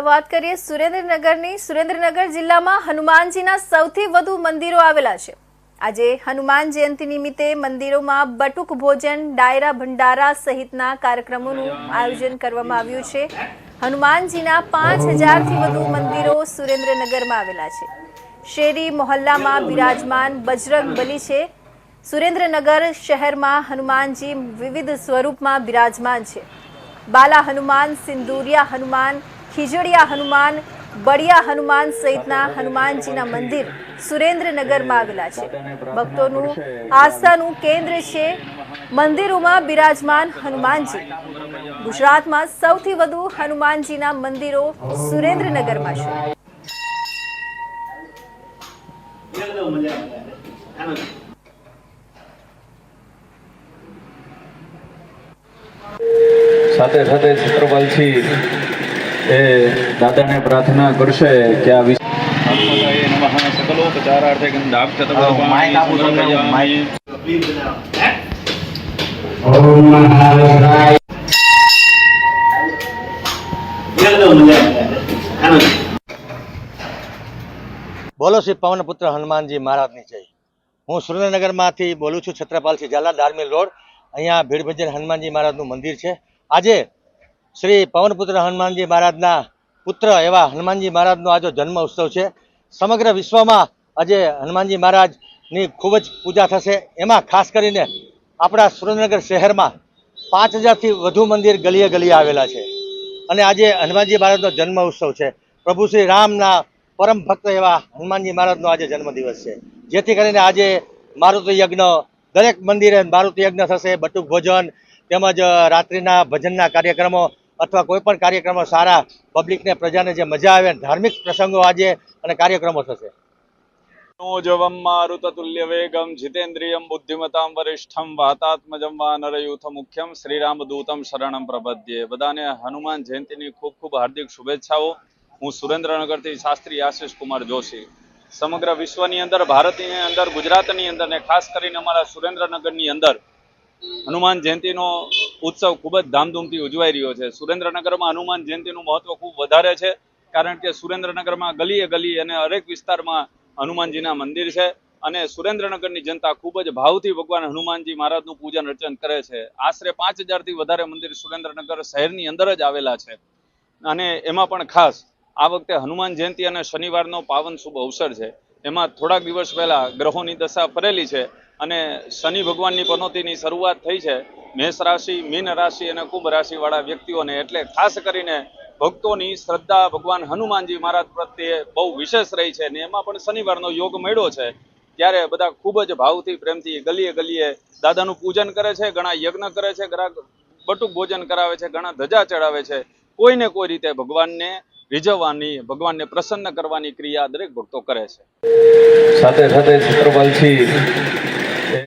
હવે વાત કરીએ સુરેન્દ્રનગરની. સુરેન્દ્રનગર જિલ્લામાં હનુમાનજીના સૌથી વધુ મંદિરો આવેલા છે. આજે હનુમાન જયંતિ નિમિત્તે મંદિરોમાં બટુક ભોજન, ડાયરા ભંડારા સહિતના કાર્યક્રમોનું આયોજન કરવામાં આવ્યું છે. હનુમાનજીના પાંચ હજારથી વધુ મંદિરો સુરેન્દ્રનગરમાં આવેલા છે. શેરી, મોહલ્લામાં બિરાજમાન બજરંગ બલી છે. સુરેન્દ્રનગર શહેરમાં હનુમાનજી વિવિધ સ્વરૂપમાં બિરાજમાન છે. બાલા હનુમાન, સિંદુરિયા હનુમાન ખીજડીયા હનુમાન બળિયા હનુમાન સહિતના હનુમાનજીના મંદિર સુરેન્દ્રનગરમાં આવેલા છે. ભક્તોનું આસ્થાનું કેન્દ્ર છે મંદિરોમાં બિરાજમાન હનુમાનજી. ગુજરાતમાં સૌથી વધુ હનુમાનજીના મંદિરો સુરેન્દ્રનગરમાં છે. સાથે સાથે છત્રપાલજી એ દાદાને પ્રાર્થના કરશે કે આ વિશે બોલો શ્રી પવનપુત્ર હનુમાનજી મહારાજની જય. હું સુરેન્દ્રનગરમાંથી બોલું છું છત્રપાલસિંહ ઝાલા ધાર્મિક રોડ. અહીંયા ભીડભજન હનુમાનજી મહારાજનું મંદિર છે. આજે શ્રી પવનપુત્ર હનુમાનજી મહારાજના પુત્ર એવા હનુમાનજી મહારાજનો આજે જન્મ ઉત્સવ છે. સમગ્ર વિશ્વમાં આજે હનુમાનજી મહારાજની ખૂબ જ પૂજા થશે. એમાં ખાસ કરીને આપણા સુરેન્દ્રનગર શહેરમાં પાંચ હજારથી વધુ મંદિર ગલીએ ગલીએ આવેલા છે. અને આજે હનુમાનજી મહારાજનો જન્મ ઉત્સવ છે. પ્રભુ શ્રી રામના પરમ ભક્ત એવા હનુમાનજી મહારાજનો આજે જન્મદિવસ છે. જેથી કરીને આજે મારુતિ યજ્ઞ, દરેક મંદિરે મારુતિ યજ્ઞ થશે, બટુક ભોજન, તેમજ રાત્રિના ભજનના કાર્યક્રમો અથવા કોઈ પણ કાર્યક્રમો સારા પબ્લિકને પ્રજાને જે મજા આવે ધાર્મિક પ્રસંગો આજે અને કાર્યક્રમો થશે. હાર્દિક શુભેચ્છાઓ. હું સુરેન્દ્રનગરથી શાસ્ત્રી આશિષ કુમાર જોશી. સમગ્ર વિશ્વની અંદર, ભારતની અંદર, ગુજરાતની અંદર ને ખાસ કરીને અમારા સુરેન્દ્રનગરની અંદર હનુમાન જયંતિનો ઉત્સવ ખૂબ જ ધામધૂમથી ઉજવાઈ રહ્યો છે. સુરેન્દ્રનગરમાં હનુમાન જયંતિનું મહત્વ ખૂબ વધારે છે, કારણ કે સુરેન્દ્રનગરમાં ગલીએ ગલી અને હરેક વિસ્તારમાં હનુમાનજીના મંદિર છે અને સુરેન્દ્રનગરની જનતા ખૂબ જ ભાવથી ભગવાન હનુમાનજી મહારાજનું પૂજન અર્ચન કરે છે. આશરે પાંચ હજારથી વધારે મંદિર સુરેન્દ્રનગર શહેરની અંદર જ આવેલા છે. અને એમાં પણ ખાસ આ વખતે હનુમાન જયંતિ અને શનિવારનો પાવન શુભ અવસર છે. એમાં થોડાક દિવસ પહેલા ગ્રહોની દશા ફરેલી છે અને શનિ ભગવાનની પનોતીની શરૂઆત થઈ છે. મેષ રાશિ, મીન રાશિ અને કુંભ રાશિવાળા વ્યક્તિઓને એટલે ખાસ કરીને ભક્તોની શ્રદ્ધા ભગવાન હનુમાનજી મહારાજ પ્રત્યે બહુ વિશેષ રહી છે અને એમાં પણ શનિવારનો યોગ મળ્યો છે. ત્યારે બધા ખૂબ જ ભાવથી પ્રેમથી ગલીએ ગલીએ દાદાનું પૂજન કરે છે, ઘણા યજ્ઞ કરે છે, ઘણા બટુક ભોજન કરાવે છે, ઘણા ધજા ચડાવે છે. કોઈને કોઈ રીતે ભગવાનને રીઝવવાની ભગવાનને પ્રસન્ન કરવાની ક્રિયા દરેક ભક્તો કરે છે. સાથે સાથે છત્રપાલજી